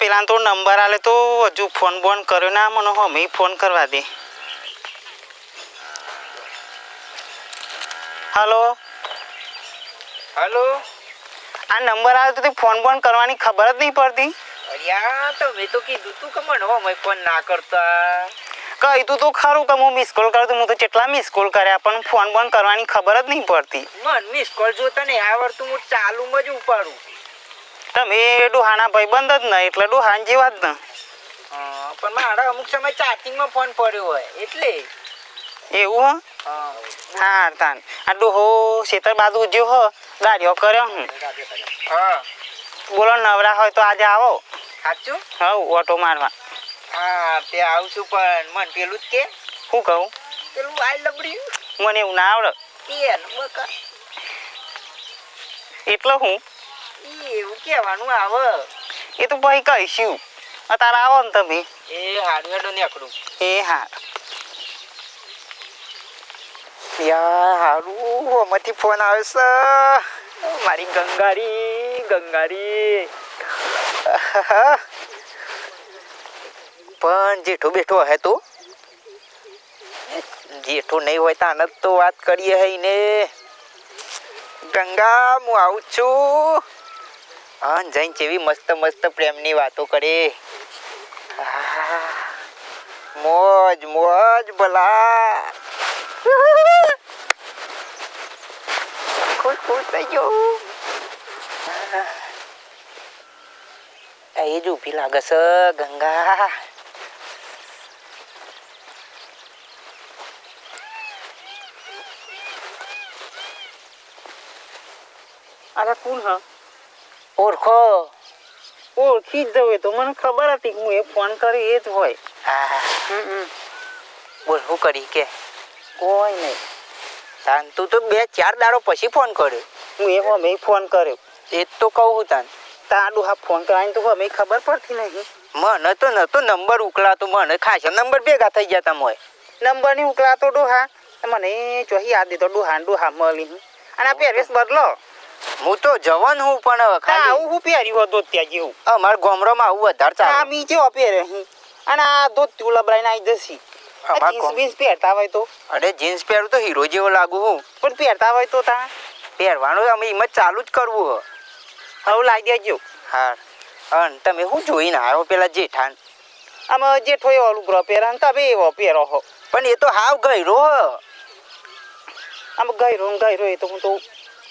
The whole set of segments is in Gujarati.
પેલા તો નંબર આલે તો હજુ ફોન બોન કર્યો. ના મને હમે ફોન કરવા દે. હલો? હલો? આ નંબર આવે તો ફોન બોન કરવાની ખબર જ નહીં પડતી. અરિયા તો મેં તો કીધું તું કે મને હો ફોન ના કરતા. કહી તું તો ખરું કે હું મિસ કોલ કરું તો હું તો કેટલા મિસ કોલ કર્યા પણ ફોન બોન કરવાની ખબર જ નહીં પડતી. મન મિસ કોલ જોતા ને આવડતું. હું ચાલુમાં જ ઉપાડું. તમે ડુહાના ભાઈ બંધ જ ને એટલે ડુહાન જેવા જ ને. પણ મારા અમુક સમય ચાર્જિંગમાં ફોન પડ્યો હોય એટલે. એવું હ? હા. તાન. આ ડોહો શેતર બાજુ જો હો ગાડીઓ કર્યો હું. હા. બોલો નવરા હોય તો આજે આવો. સાચું? હવ ઓટો મારવા. હા તે આવશું પણ મન પેલું જ કે. શું કહું? પેલું આઈ લબડ્યું. મને એવું ના આવડે. એટલો હું? એવું કહેવાનું આવે. એ તો ભાઈ કહીશું. અત્યારે આવો ને તમે. એ હેડો નીકળું. એ હા. યા હારું ફોન આવે છે. મારી ગંગારી ગંગારી. પણ જેઠો બેઠો હે તો? જેઠો નહીં હોય તો આનંદ તો વાત કરીએ હે ને ગંગા હું આવું છું. હા જઈને જેવી મસ્ત મસ્ત પ્રેમની વાતો કરે. મોજ મોજ ભલા. ખુશ ખુશ થઈ ગયો. એ જ ઊભી લાગે છે, ગંગા. અરે કોણ હ? ઓળખો. ઓળખી જ જવું તો. મને ખબર હતી કે હું એ ફોન કરી એ જ હોય. હા. હમ બોલ શું કરી કે? કોઈ નહીં. તાન તું તો બે ચાર દાડો પછી ફોન કર્યો. હું એ મેં ફોન કર્યો. એ જ તો કહું હું તાન. તાડું હા ફોન કરાવીને તો અમે ખબર પડતી નહીં. મને તો નતો નંબર ઉકળાતો મને ખાસ નંબર ભેગા થઈ ગયા તમે નંબરની ઉકળાતો ડોહા. મને ચોહી યાદ દીધો ડોહા ડોહા મળી અને આ પહેરવેશ બદલો. હું તો જવાન હું પણ ખાલી. આવું હું પહેરી હતું ત્યાં જેવું. અમાર ગોમરામાં આવું વધારે આ ચાલે મી જેવો પહેરે અને આ ધોત તું લબરાઈને આવી જશી જીન્સ બીન્સ પહેરતા હોય તો. અરે જીન્સ પહેરું તો હીરો જેવો લાગુ હું. પણ પહેરતા હોય તો તા. પહેરવાનું અમે એમ જ ચાલુ જ કરવું હ. હવે લાવી દેજો. હા. અન તમે શું જોઈને આવ્યો પેલા જેઠાન? આમાં જેઠો એ લુગરો પહેરે ને તમે એવો પહેરો હો. પણ એ તો હાવ ગયરો હ. આમાં ગયરો ગયરો એ તો હું તો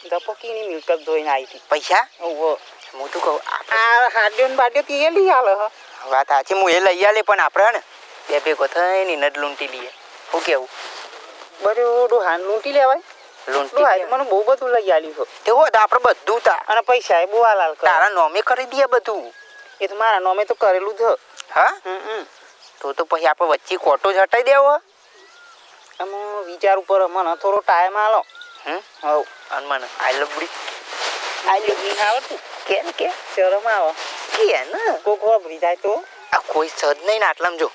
ધપકીની મિલકત જોઈને આવી હતી પૈસા ઓહો હું તો કહું આ હાડ્યો બાડ્યો તે એ લઈ આલે હ વાત સાચી હું એ લઈ આલે પણ આપણે ને બે ભેગો થઈને જ લૂંટી લઈએ શું કેવું બરો ડોહાન લૂંટી લેવાય લૂંટી મને બહુ બધું લઈ આલ્યું છે તે હોત આપણે બધું તા અને પૈસા એ બહુ કરે તારા નોમે કરી દઈએ બધું એ તો મારા નોમે તો કરેલું જ હા તો તો પછી આપણે વચ્ચે ખોટો જ હટાઈ દેવો આમાં વિચાર ઉપર મને થોડો ટાઈમ આલો હમ હવ અને મને આઈ લવ બુડી આ લીધી આવડતું? કેમ કે? શરમ આવે કે ને કોક વાપરી જાય તો. આ કોઈ સદ નહીં ને આટલામાં જો.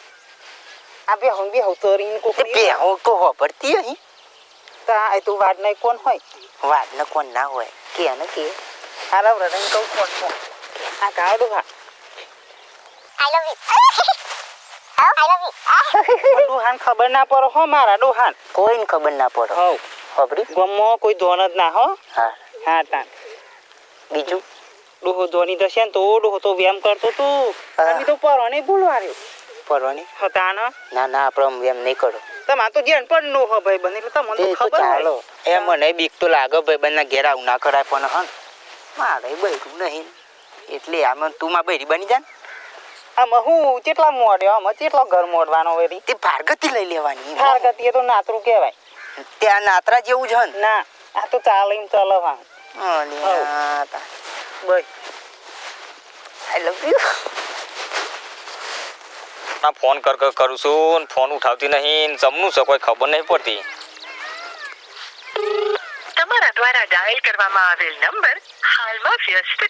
આ બે હું બે હું તરીને કોક બે હું તો હોભરતી અહીં. તા આ તો વાડ નહીં કોણ હોય? વાડ ને કોણ ના હોય. કે ને કે? હારા વ્રતન કહું કોણ કોણ. આ કાવડું હા. You. oh, I love you. પણ ડોહાન ખબર ના પડો હો મારા ડોહાન. કોઈને ખબર ના પડો. હવ. હોભરી ગમો કોઈ ધોન જ ના હો. હા. હા તાન. બીજું? ડોહો ધોની દશે ને તો ડોહો તો વ્યાયામ કરતો તો હા. તો પરો નહીં ભૂલવા રહ્યો પરવાની હતા ને ના ના આપણે એમ નહીં કરો. તમાર તો જેન પણ નો હો ભાઈ બને એટલે તમને તો ખબર ચાલો. એ મને બીક તો લાગે ભાઈ બંને ઘેર આવું ના કરાય પણ હન. મારે બૈરું નહીં. એટલે આમાં તું માં બૈરી બની જાન. આમાં હું કેટલા મોડ્યો આમાં કેટલો ઘર મોડવાનો વેરી તે ભાર્ગતી લઈ લેવાની ભાર્ગતી એ તો નાતરું કહેવાય. ત્યાં નાતરા જેવું છે હન ના આ તો ચાલીમ એમ ચલવા અલ્યા તા. બસ I love you. ના ફોન કર કર કરું છું ને ફોન ઉઠાવતી નહીં ને જમનું છે કોઈ ખબર નહીં પડતી તમારા દ્વારા ડાયલ કરવામાં આવેલ નંબર હાલમાં વ્યસ્ત.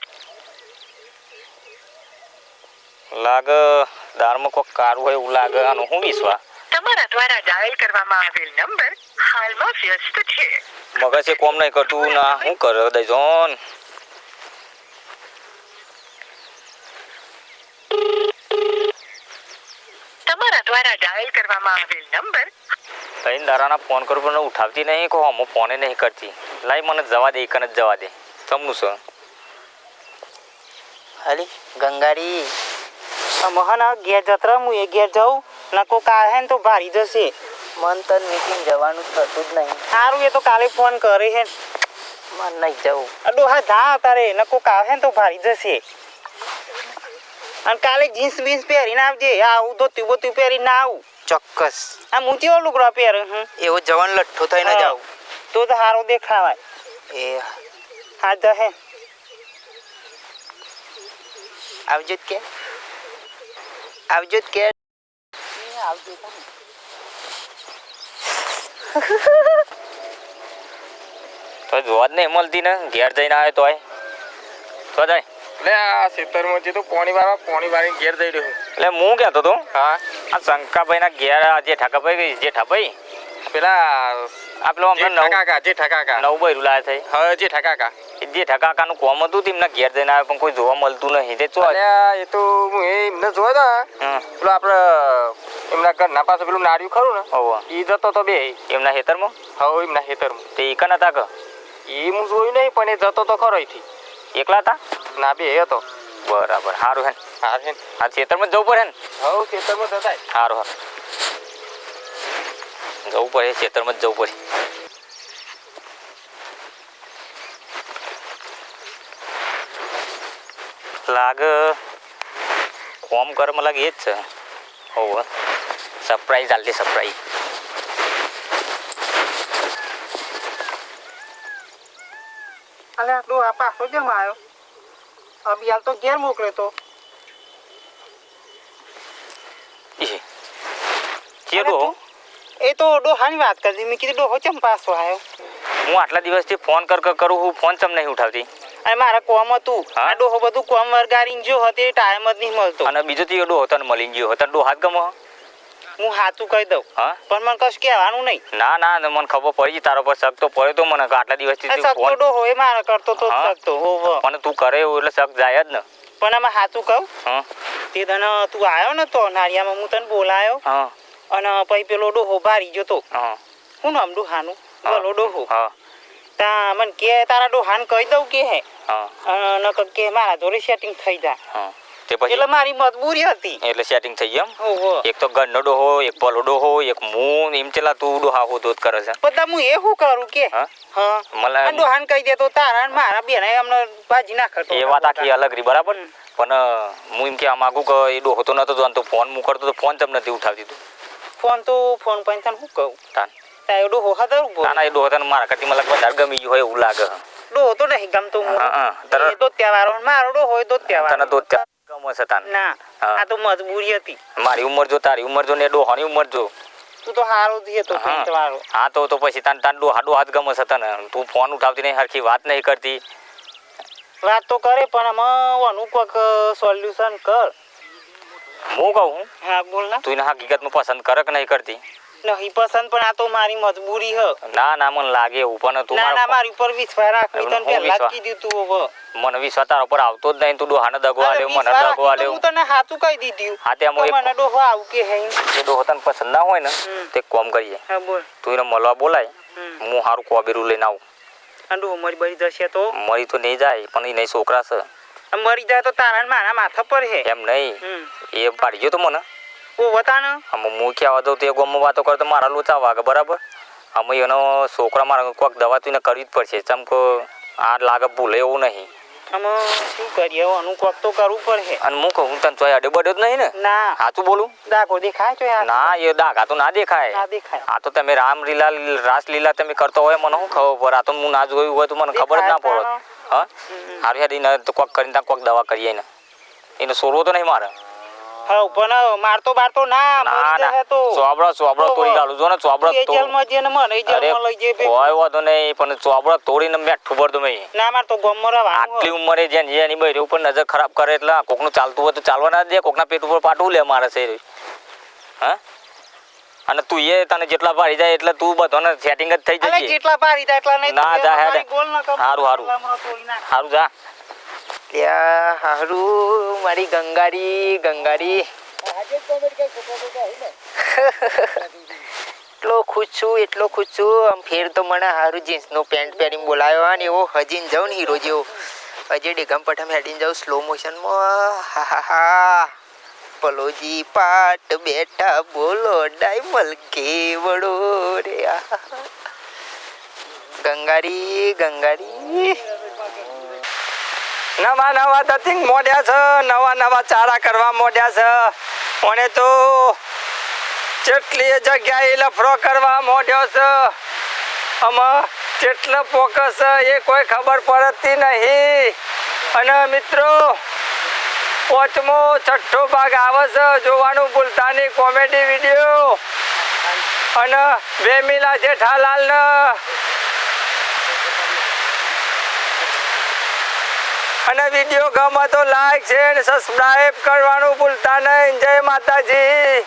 લાગે દારમાં કોઈ કારું હોય એવું લાગે આનું હું વિશ્વા તમારા દ્વારા ડાયલ કરવામાં આવેલ નંબર હાલમાં વ્યસ્ત છે. મગજ એ કોમ નહીં કરતું ના હું કર દઈજોન તમારા દ્વારા ડાયલ કરવામાં આવેલ નંબર તૈન દારાના ફોન કરું પણ ઉઠાવતી નહીં કહો હું ફોને નહીં કરતી. લાઈ મને જવા દે એક જ જવા દે. તમનું શું હાલી ગંગારી મોહન ઘેર જતરા હું એ ઘેર જાઉં? ના કોક આવે ને તો ભારી જશે. મન તન મીટિંગ જવાનું થતું જ નહીં. સારું એ તો કાલે ફોન કરે હે મન નહીં જવું. અડો હા જા તારે નકો આવે ને તો ભારી જશે. અને કાલે જીન્સ બીન્સ પહેરીને આવજે. આ હું તો તું બધું પહેરીને આવું. ચોક્કસ. આ મૂચીઓ લુગડો પહેરે હું એવો જવાન લઠ્ઠો થઈને જાવ તો તો સારો દેખાવાય. એ હા જહે આવજો કે. આવજો જ તો જોવા જ નહીં મળતી ને. ઘેર જઈને આવે તોય. તો જાય. એટલે આ ખેતરમાં જે તો પોણી વાળવા પોણી વાળીને ઘેર જઈ રહ્યો એટલે હું કહેતો હતો હા. આ શંકાભાઈના ઘેર જે ઠાકાભાઈ જે ઠાભાઈ? પેલા આ પેલો હમણાં ઠકાકા જે ઠકાકા. નવ બૈરું લાયા થઈ હા જે ઠકાકા. જે ઠકાકાનું કોમ હતું તેમના ઘેર જઈને આવે પણ કોઈ જોવા મળતું નહીં. તે ચો એ તો હું એ એમને જોયો તા હમ. પેલો આપણે એમના ઘરના પાસે પેલું નાર્યું ખરું ને હોવ એ જતો તો બે. એમના ખેતરમાં? હવે એમના ખેતરમાં. તે એકન હતા કે? એ હું જોયું નહીં પણ એ જતો તો ખરો એકલા હતા ના બે હતો. બરાબર સારું હે ને. હા છે આ ખેતરમાં જવું પડે ને હવે ખેતરમાં જતા સારું હા જવું પડે ખેતરમાં જ જવું પડે. લાગે કોમ કર્મ લાગે એ જ છે. હોવ. સરપ્રાઈઝ આલતી સરપ્રાઈઝ અલે આ ડોહા પાછો જેમ આવ્યો? અબિયાલ તો ઘેર મોકલે તો. ચેડો એ તો ડોહાની વાત કરતી. મેં કીધું ડોહો ચમ પાછો આવ્યો? હું આટલા દિવસથી ફોન કર કર કરું હું ફોન ચમ નહીં ઉઠાવતી? અને મારા કોમ હતું. હા? આ ડોહો બધું કોમ વરગારીને જો હતી ટાઈમ જ નહીં મળતો. અને બીજું તો ડોહો તને મળી ગયો હતો. ડોહો હાથ ગમો? હું સાચું કહી દઉં. હા? પણ મને કશું કહેવાનું નહીં. ના ના મને ખબર પડી તારો પર શક તો પડ્યો તો મને આટલા દિવસથી ફોન ડોહો એ મારા કરતો તો હા? શકતો હોવ પણ તું કરે એવું એટલે શક જાય જ ને. પણ આમાં સાચું કહું? હા? તે તને તું આવ્યો ને તો નાળિયામાં હું તને બોલાયો. હા. અને પછી પેલો ડોહો ભારી જતો હા. હું નામ ડોહાનું હા. બોલો ડોહો. હા. તા મને કે તારા ડોહાન કહી દઉં કે હે. હા. નકર કે મારા જોડે સેટિંગ થઈ જાય તે પછી? એટલે મારી મજબૂરી હતી. એટલે સેટિંગ થઈ એમ? એક તો ગણનો ડોહો એક પલો ડોહો એક મું એમ ચલા તું ડોહા હો દોત કરે છે. બધા હું એ શું કરું કે? હા? હા. મને આ કહી દે તો તારા ને મારા બેન અમને ભાજી નાખતો એ વાત આખી અલગ રી બરાબર? પણ હું એમ કહેવા માગું કે એ ડોહો તો નતો જાણતો ફોન હું તો ફોન તમને નથી ઉઠાવી દીધો. ફોન તો ફોન પણ તને શું કહું? તાન. તારો ડોહો હદર ના ના એ ડોહો તને મારા કરતી મને વધારે ગમી ગયું હોય એવું લાગે ડોહો તો નહીં ગમતો મારો ડોહો હોય તો તને તહેવાર ગમે છે તાન. ના હા. આ તો મજબૂરી હતી. મારી ઉંમર જો તારી ઉંમર જો ને ડોહાની ઉંમર જો. તું તો હારો જ હતો હા. હા તો તો પછી તાન તાન ડોહા ડોહા ગમે છે તને. તું ફોન ઉઠાવતી નહીં હરખી વાત નહીં કરતી. વાત તો કરે પણ આમાં આનું કોઈક સોલ્યુશન કર. હું કહું હા? બોલ ના. તું એને હકીકતમાં પસંદ કરે કે નહીં કરતી? નહીં પસંદ પણ આ તો મારી મજબૂરી હ. ના ના મને લાગે એવું પણ તું ના ના મારી ઉપર વિશ્વાસ રાખવી તને પહેલા જ કીધું તું હવે. મને વિશ્વાસ તારા ઉપર આવતો જ નહીં તું ડોહાને દગવા અરે મને દગવા હું તને હાચું કહી દીધું હા, તે મને ડોહો આવું કે હે. એ ડોહો તને પસંદ ના હોય ને તે કોમ કરીએ. હા બોલ. તું એને મળવા બોલાય. હું સારું કોબેરું લઈને આવું. આ ડોહો મરી બળી જશે તો? મરી તો નહીં જાય પણ એ નહીં છોકરા છે. મરી જાય તો તારા ને મારા માથા પર હે. એમ નહીં. એ પાડી ગયો તો મને. ઓ વતાન અમે હું ક્યાં તે તો વાતો કરે તો મારા લોચા વાગે બરાબર? અમે એનો છોકરા મારા કોઈક દવા તો એને કરવી જ પડશે. ચમકો આ લાગે ભૂલે એવું નહીં. અમે શું કરીએ આનું કોક તો કરવું પડશે. અને હું કહું તને ચોય અડે જ નહીં ને? ના. સાચું બોલું? ડાકો દેખાય છે યાર ના એ ડાકા તો ના દેખાય. ના દેખાય. આ તો તમે રામ લીલા રાસલીલા તમે કરતો હોય મને શું ખબર પડે? આ તો હું ના જોયું હોય તો મને ખબર જ ના પડત હા? હારું યાર એને કોક કરીને ત્યાં કોક દવા કરીએ ને. એનો સોરવો તો નહીં મારે. હા પણ મારતો બારતો ના ના ના. તો. ચોબડો ચોબડો તોડી કાઢું જો ને ચોબડો એ તોડ જેલમાં જઈને મને જેલમાં લઈ ભેગું. કોઈ વાંધો નહીં પણ ચોબડો તોડીને મેઠું ઠુબર દો મેં. ના માર તો ગમમાં રહેવાનું આટલી ઉંમરે જેન જેની બૈરી ઉપર નજર ખરાબ કરે એટલે કોકનું ચાલતું હોય તો ચાલવા ના દે કોકના પેટ ઉપર પાટવું લે મારે છે હા? અને તું એ તને જેટલા ભારી જાય એટલે તું બધાને સેટિંગ જ થઈ જશે જેટલા પારી જાય એટલા નહીં ના, જા હેડે. તોડી નાખ. સારું જા. ત્યાં હારું મારી ગંગારી ગંગારી. એટલો ખુશ છું એટલો ખુશ છું. આમ ફેર તો મને સારું જીન્સનો પેન્ટ પહેરીને બોલાયો અને એવો હજીને જાઉં ને હીરો જેવો. અજય ડેગમ પઠમ હેડીને જાઉં સ્લો મોશનમાં હા હા હા. પલોજી પાટ બેઠા બોલો ડાયમલ કેવડો રે. આ ગંગારી ગંગારી. નવા નવા ધતિંગ મોડ્યા છે, નવા નવા ચારા કરવા મોડ્યા છે. મને તો જેટલી જગ્યાએ લફરો કરવા મોડ્યો છે, આમાં કેટલો ફોકસ એ કોઈ ખબર પડતી નહીં. અને મિત્રો, પાંચમો છઠ્ઠો ભાગ આવે છે, જોવાનું ભૂલતા નહીં કોમેડી વીડિયો. અને વેમિલા જેઠાલાલને અને વીડિયો ગમે તો લાઈક અને સબસ્ક્રાઈબ કરવાનું ભૂલતા નહીં. જય માતાજી.